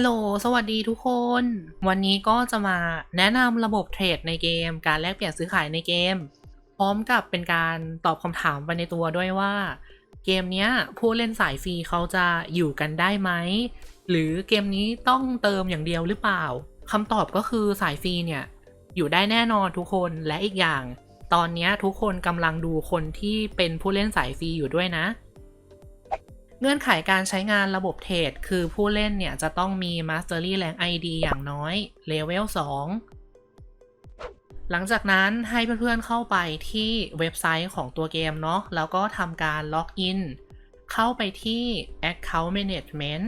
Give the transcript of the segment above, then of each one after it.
ฮัลโหล สวัสดีทุกคน วันนี้ก็จะมาแนะนำระบบเทรดในเกม การแลกเปลี่ยนซื้อขายในเกม พร้อมกับเป็นการตอบคำถามไปในตัวด้วยว่า เกมเนี้ยผู้เล่นสายฟรีเขาจะอยู่กันได้ไหม หรือเกมนี้ต้องเติมอย่างเดียวหรือเปล่าคำตอบก็คือสายฟรีเนี่ย อยู่ได้แน่นอนทุกคนและอีกอย่าง ตอนนี้ทุกคนกำลังดูคนที่เป็นผู้เล่นสายฟรีอยู่ด้วยนะ เงื่อนไขการใช้งานระบบเทรดคือผู้เล่นเนี่ยจะต้องมี Mastery Rank ID อย่างน้อยเลเวล2หลังจากนั้นให้เพื่อนๆเข้าไปที่เว็บไซต์ของตัวเกมเนาะแล้วก็ทำการล็อกอินเข้าไปที่ Account Management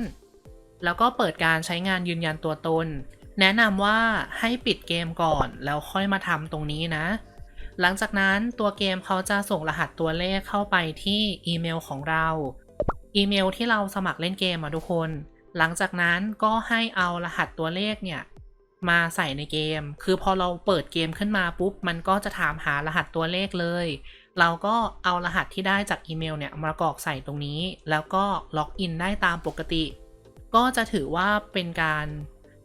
แล้วก็เปิดการใช้งานยืนยันตัวตน แนะนำว่าให้ปิดเกมก่อนแล้วค่อยมาทำตรงนี้นะหลังจากนั้นตัวเกมเขาจะส่งรหัสตัวเลขเข้าไปที่อีเมลของเรา อีเมลที่เราสมัครเล่นเกมอะทุกคน หลังจากนั้นก็ให้เอารหัสตัวเลขเนี่ยมาใส่ในเกม คือพอเราเปิดเกมขึ้นมาปุ๊บ มันก็จะถามหารหัสตัวเลขเลย เราก็เอารหัสที่ได้จากอีเมลเนี่ยมากรอกใส่ตรงนี้ แล้วก็ล็อกอินได้ตามปกติ ก็จะถือว่าเป็นการ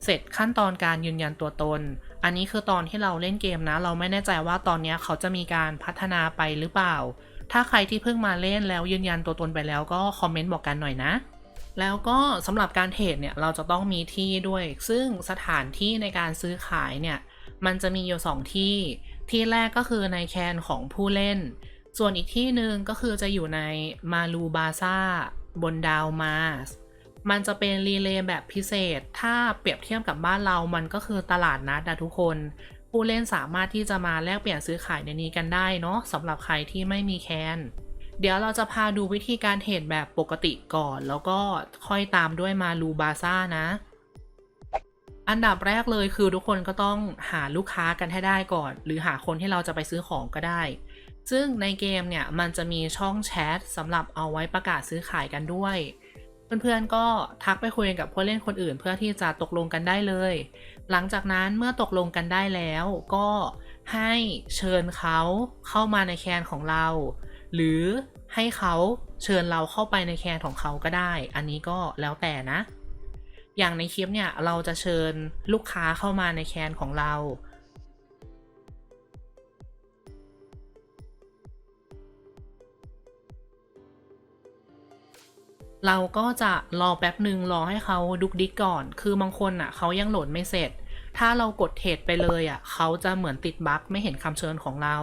เสร็จขั้นตอนการยืนยันตัวตน อันนี้คือตอนที่เราเล่นเกมนะ เราไม่แน่ใจว่าตอนนี้เขาจะมีการพัฒนาไปหรือเปล่า ถ้าใครที่เพิ่งมาเล่นแล้วยืนยันตัวตนไปแล้วก็คอมเมนต์บอกกันหน่อยนะ แล้วก็สำหรับการเทรดเนี่ยเราจะต้องมีที่ด้วย ซึ่งสถานที่ในการซื้อขายเนี่ยมันจะมีอยู่สองที่ ที่แรกก็คือในแคนของผู้เล่น ส่วนอีกที่หนึ่งก็คือจะอยู่ในมาลูบาซาบนดาวมาสมันจะเป็นรีเลย์แบบพิเศษ ถ้าเปรียบเทียบกับบ้านเรา มันก็คือตลาดนัดนะทุกคน ผู้เล่นสามารถที่จะมาแลกเปลี่ยนซื้อขายในนี้กันได้เนาะสำหรับใครที่ไม่มีแคนเดี๋ยวเราจะพาดูวิธีการเทรดแบบปกติก่อน แล้วก็ค่อยตามด้วยมาลูบาซ่านะ อันดับแรกเลยคือทุกคนก็ต้องหาลูกค้ากันให้ได้ก่อน หรือหาคนที่เราจะไปซื้อของก็ได้ ซึ่งในเกมเนี่ยมันจะมีช่องแชทสำหรับเอาไว้ประกาศซื้อขายกันด้วย เพื่อนๆก็ทักไปคุยกับผู้เล่นคนอื่น เพื่อที่จะตกลงกันได้เลย หลังจากนั้นเมื่อตกลงกันได้แล้วก็ให้เชิญเขาเข้ามาในแคนของเรา หรือให้เขาเชิญเราเข้าไปในแคนของเขาก็ได้ อันนี้ก็แล้วแต่นะ อย่างในคลิปเนี่ยเราจะเชิญลูกค้าเข้ามาในแคนของเรา เราก็จะรอแป๊บหนึ่งรอให้เขาดุกดิกก่อน คือบางคนอะเขายังโหลดไม่เสร็จ ถ้าเรากดเทรดไปเลยอะเขาจะเหมือนติดบั๊กไม่เห็นคำเชิญของเรา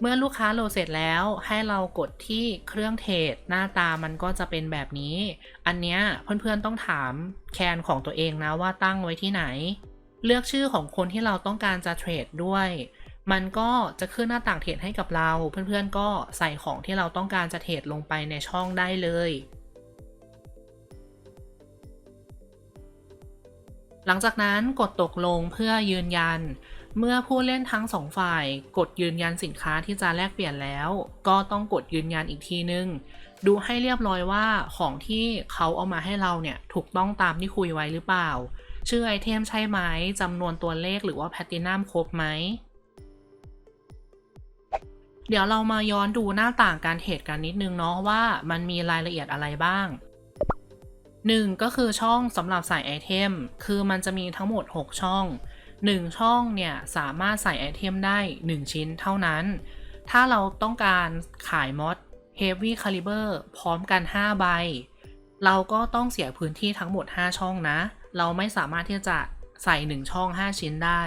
เมื่อลูกค้าโหลดเสร็จแล้ว ให้เรากดที่เครื่องเทรดหน้าตามันก็จะเป็นแบบนี้ อันเนี้ยเพื่อนๆต้องถามแคนของตัวเองนะว่าตั้งไว้ที่ไหน เลือกชื่อของคนที่เราต้องการจะเทรดด้วยมันก็จะขึ้นหน้าต่างเทรดให้กับเรา เพื่อนๆก็ใส่ของที่เราต้องการจะเทรดลงไปในช่องได้เลย หลังจากนั้นกดตกลงเพื่อยืนยัน เมื่อผู้เล่นทั้งสองฝ่าย กดยืนยันสินค้าที่จะแลกเปลี่ยนแล้ว ก็ต้องกดยืนยันอีกทีนึง ดูให้เรียบร้อยว่าของที่เขาเอามาให้เราเนี่ยถูกต้องตามที่คุยไว้หรือเปล่า ชื่อไอเทมใช่ไหมจำนวนตัวเลขหรือว่าแพตตินัมครบไหมเดี๋ยวเรามาย้อนดูหน้าต่างการเทรดกันนิดนึงเนาะว่ามันมีรายละเอียดอะไรบ้าง หนึ่งก็คือช่องสำหรับใส่ไอเทม คือมันจะมีทั้งหมด 6 ช่อง 1 ช่องเนี่ยสามารถใส่ไอเทมได้ 1 ชิ้นเท่านั้น ถ้าเราต้องการขายมอด Heavy Caliber พร้อมกัน 5 ใบ เราก็ต้องเสียพื้นที่ทั้งหมด 5 ช่องนะ เราไม่สามารถที่จะใส่ 1 ช่อง 5 ชิ้นได้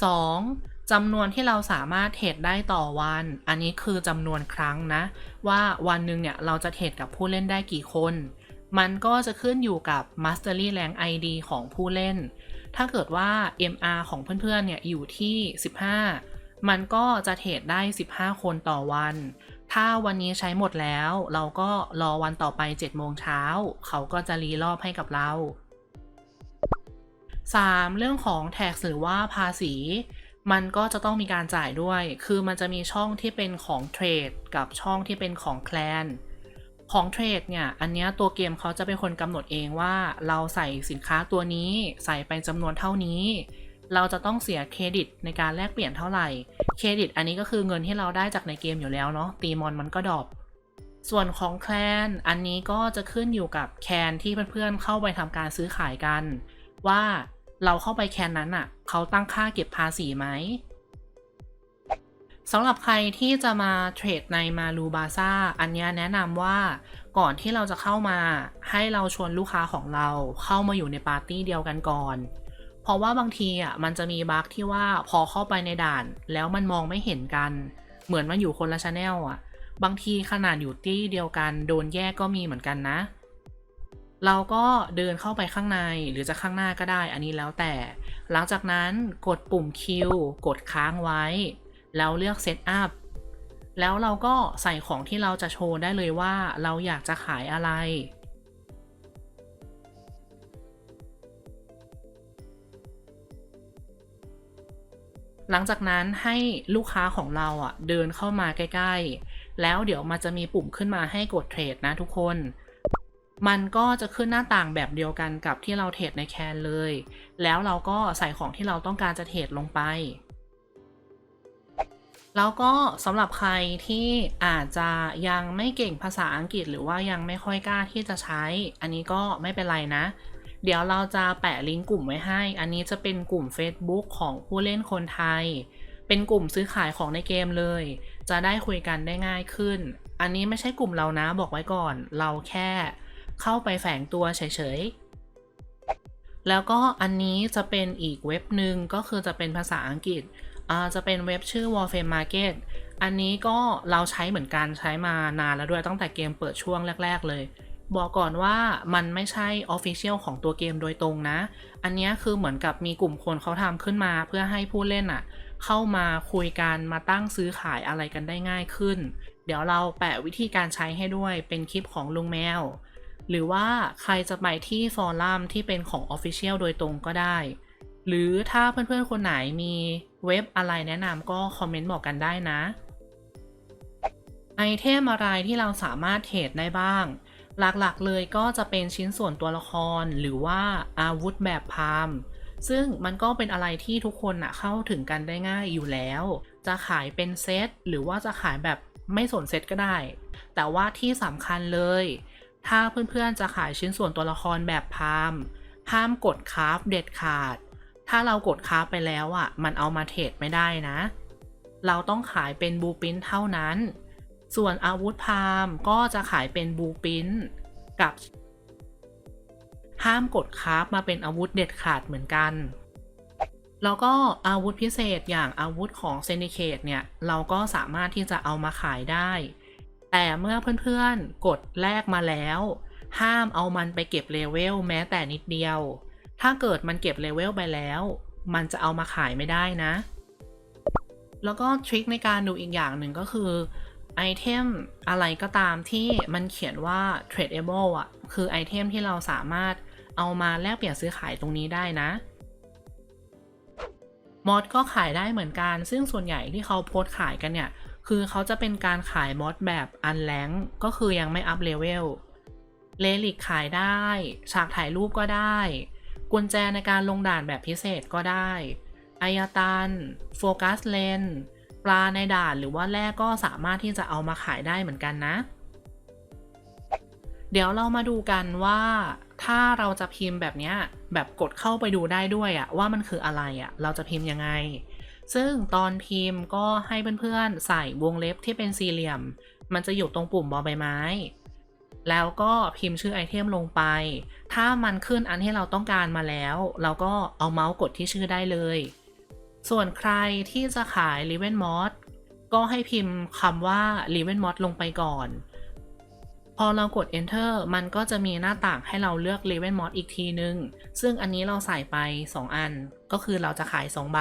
2. จำนวนที่เราสามารถเทรดได้ต่อวัน อันนี้คือจำนวนครั้งนะ ว่าวันหนึ่งเนี่ยเราจะเทรดกับผู้เล่นได้กี่คน มันก็จะขึ้นอยู่กับ Mastery Rank ID ของผู้เล่น ถ้าเกิดว่า MR ของเพื่อนๆเนี่ยอยู่ที่ 15 มันก็จะเทรดได้ 15 คนต่อวัน ถ้าวันนี้ใช้หมดแล้ว เราก็รอวันต่อไป 7 โมงเช้า เขาก็จะรีรอบให้กับเรา 3. เรื่องของแท็กหรือว่าภาษี มันก็จะต้องมีการจ่ายด้วย คือมันจะมีช่องที่เป็นของเทรดกับช่องที่เป็นของแคลน ของเทรดเนี่ย อันนี้ตัวเกมเขาจะเป็นคนกำหนดเองว่าเราใส่สินค้าตัวนี้ใส่ไปจำนวนเท่านี้ เราจะต้องเสียเครดิตในการแลกเปลี่ยนเท่าไหร่ เครดิตอันนี้ก็คือเงินที่เราได้จากในเกมอยู่แล้วเนาะ ตีมอนมันก็ดรอปส่วนของแคลน อันนี้ก็จะขึ้นอยู่กับแคนที่เพื่อนๆเข้าไปทำการซื้อขายกัน ว่าเราเข้าไปแคนนั้นอะ เขาตั้งค่าเก็บภาษีไหมสำหรับใครที่จะมาเทรดในมารูบาซ่าอันนี้แนะนำว่าก่อนที่เราจะเข้ามาให้เราชวนลูกค้าของเราเข้ามาอยู่ในปาร์ตี้เดียวกันก่อน เพราะว่าบางทีอะมันจะมีบั๊กที่ว่าพอเข้าไปในด่าน แล้วมันมองไม่เห็นกัน เหมือนมันอยู่คนละชแนลอะ บางทีขนาดอยู่ที่เดียวกันโดนแยกก็มีเหมือนกันนะ เราก็เดินเข้าไปข้างในหรือจะข้างหน้าก็ได้ อันนี้แล้วแต่ หลังจากนั้นกดปุ่ม Q กดค้างไว้ แล้วเลือก Set Up แล้วเราก็ใส่ของที่เราจะโชว์ได้เลยว่าเราอยากจะขายอะไร หลังจากนั้นให้ลูกค้าของเราอะเดินเข้ามาใกล้ ๆ แล้วเดี๋ยวมันจะมีปุ่มขึ้นมาให้กดเทรดนะทุกคน มันก็จะขึ้นหน้าต่างแบบเดียวกันกับที่เราเทรดในแคนเลย แล้วเราก็ใส่ของที่เราต้องการจะเทรดลงไป แล้วก็สำหรับใครที่อาจจะยังไม่เก่งภาษาอังกฤษ หรือว่ายังไม่ค่อยกล้าที่จะใช้ อันนี้ก็ไม่เป็นไรนะ เดี๋ยวเราจะแปะลิงก์กลุ่มไว้ให้ อันนี้จะเป็นกลุ่ม Facebook ของผู้เล่นคนไทย เป็นกลุ่มซื้อขายของในเกมเลย จะได้คุยกันได้ง่ายขึ้น อันนี้ไม่ใช่กลุ่มเรานะบอกไว้ก่อน เราแค่ เข้าไปแฝงตัวเฉยๆ แล้วก็อันนี้จะเป็นอีกเว็บหนึ่งก็คือจะเป็นภาษาอังกฤษอ่าจะเป็นเว็บชื่อ Warframe Market อันนี้ก็เราใช้เหมือนกันใช้มานานแล้วด้วยตั้งแต่เกมเปิดช่วงแรก ๆ เลย บอกก่อนว่ามันไม่ใช่ Official ของตัวเกมโดยตรงนะ อันนี้คือเหมือนกับมีกลุ่มคนเขาทำขึ้นมาเพื่อให้ผู้เล่นอะ่ะ เข้ามาคุยกันมาตั้งซื้อขายอะไรกันได้ง่ายขึ้น เดี๋ยวเราแปะวิธีการใช้ให้ด้วยเป็นคลิปของลุงแมว หรือว่าใครจะไปที่ฟอรัมที่เป็นของ Official โดยตรงก็ได้ หรือถ้าเพื่อนๆคนไหนมีเว็บอะไรแนะนำก็คอมเมนต์บอกกันได้นะไอเทมอะไรที่เราสามารถเทรดได้บ้าง หลักๆเลยก็จะเป็นชิ้นส่วนตัวละครหรือว่าอาวุธแบบพามซึ่งมันก็เป็นอะไรที่ทุกคนนะเข้าถึงกันได้ง่ายอยู่แล้ว จะขายเป็นเซตหรือว่าจะขายแบบไม่สนเซตก็ได้ แต่ว่าที่สำคัญเลย ถ้าเพื่อนๆจะขายชิ้นส่วนตัวละครแบบพามห้ามกดคราฟเด็ดขาด ถ้าเรากดคราฟไปแล้วอะ มันเอามาเทรดไม่ได้นะ เราต้องขายเป็นบูปินเท่านั้น ส่วนอาวุธพามก็จะขายเป็นบูปินกับ ห้ามกดคราฟมาเป็นอาวุธเด็ดขาดเหมือนกัน แล้วก็อาวุธพิเศษอย่างอาวุธของเซนิเคตเนี่ย เราก็สามารถที่จะเอามาขายได้ แต่เมื่อเพื่อนๆ กดแลกมาแล้ว ห้ามเอามันไปเก็บเลเวลแม้แต่นิดเดียว ถ้าเกิดมันเก็บเลเวลไปแล้ว มันจะเอามาขายไม่ได้นะ แล้วก็ทริคในการดูอีกอย่างหนึ่งก็คือไอเทมอะไรก็ตามที่มันเขียนว่า tradable อะ คือไอเทมที่เราสามารถเอามาแลกเปลี่ยนซื้อขายตรงนี้ได้นะมอดก็ขายได้เหมือนกัน ซึ่งส่วนใหญ่ที่เขาโพสต์ขายกันเนี่ย คือเขาจะเป็นการขายมอดแบบอันแรงก็คือยังไม่อัพเลเวลเลลิกขายได้ ฉากถ่ายรูปก็ได้ กุญแจในการลงด่านแบบพิเศษก็ได้อายตัน โฟกัสเลน ปลาในด่านหรือว่าแร่ก็สามารถที่จะเอามาขายได้เหมือนกันนะ เดี๋ยวเรามาดูกันว่าถ้าเราจะพิมพ์แบบนี้แบบกดเข้าไปดูได้ด้วยอะว่ามันคืออะไรอะเราจะพิมพ์ยังไง ซึ่งตอนพิมพ์ก็ให้เพื่อนๆใส่วงเล็บที่เป็นสี่เหลี่ยม มันจะอยู่ตรงปุ่มบอใบไม้ แล้วก็พิมพ์ชื่อไอเทมลงไป ถ้ามันขึ้นอันที่เราต้องการมาแล้ว เราก็เอาเมาส์กดที่ชื่อได้เลย ส่วนใครที่จะขาย r e v e n Mod ก็ให้พิมพ์คำว่า r e v e n Mod ลงไปก่อน พอเรากด enter มันก็จะมีหน้าต่างให้เราเลือก r e v e n Mod อีกทีนึง ซึ่งอันนี้เราใส่ไป 2 อัน ก็คือเราจะขาย 2 ใบ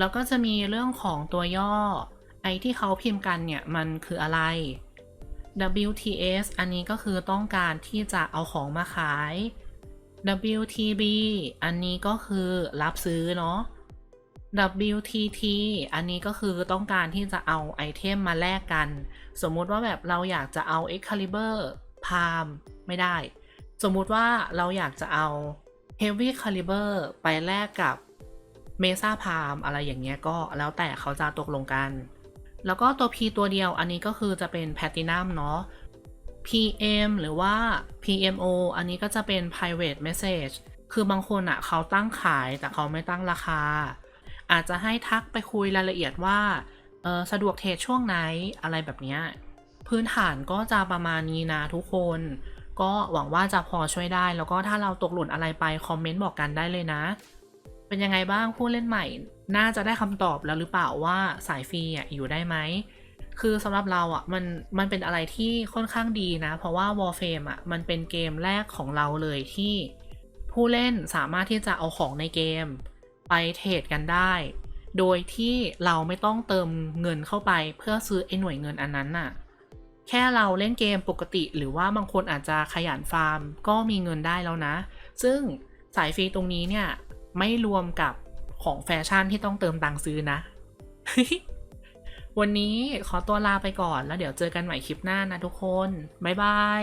แล้วก็จะมีเรื่องของตัวย่อ ไอที่เขาพิมพ์กันเนี่ยมันคืออะไร WTS อันนี้ก็คือต้องการที่จะเอาของมาขาย WTB อันนี้ก็คือรับซื้อเนาะ WTT อันนี้ก็คือต้องการที่จะเอาไอเทมมาแลกกัน สมมุติว่าแบบเราอยากจะเอา Excalibur Palm ไม่ได้ สมมุติว่าเราอยากจะเอา Heavy Caliber ไปแลกกับ Mesa Palm อะไรอย่างเงี้ยก็แล้วแต่เขาจะตกลงกัน แล้วก็ตัว P ตัวเดียวอันนี้ก็คือจะเป็น Platinum เนาะ PM หรือว่า PMO อันนี้ก็จะเป็น private message คือบางคนอะเขาตั้งขายแต่เขาไม่ตั้งราคา อาจจะให้ทักไปคุยรายละเอียดว่าออสะดวกเทรดช่วงไหนอะไรแบบเนี้ยพื้นฐานก็จะประมาณนี้นะทุกคน ก็หวังว่าจะพอช่วยได้ แล้วก็ถ้าเราตกหล่นอะไรไป คอมเมนต์บอกกันได้เลยนะ เป็นยังไงบ้างผู้เล่นใหม่ น่าจะได้คำตอบแล้วหรือเปล่าว่าสายฟรีอะอยู่ได้ไหม คือสำหรับเราอะมันมันเป็นอะไรที่ค่อนข้างดีนะ เพราะว่า Warframe อะมันเป็นเกมแรกของเราเลยที่ผู้เล่นสามารถที่จะเอาของในเกม ไปเทรดกันได้ โดยที่เราไม่ต้องเติมเงินเข้าไปเพื่อซื้อไอ้หน่วยเงินอันนั้นน่ะ แค่เราเล่นเกมปกติหรือว่าบางคนอาจจะขยันฟาร์ม ก็มีเงินได้แล้วนะ ซึ่งสายฟรีตรงนี้เนี่ย ไม่รวมกับของแฟชั่นที่ต้องเติมตังค์ซื้อนะ วันนี้ขอตัวลาไปก่อนแล้วเดี๋ยวเจอกันใหม่คลิปหน้านะทุกคน บ๊ายบาย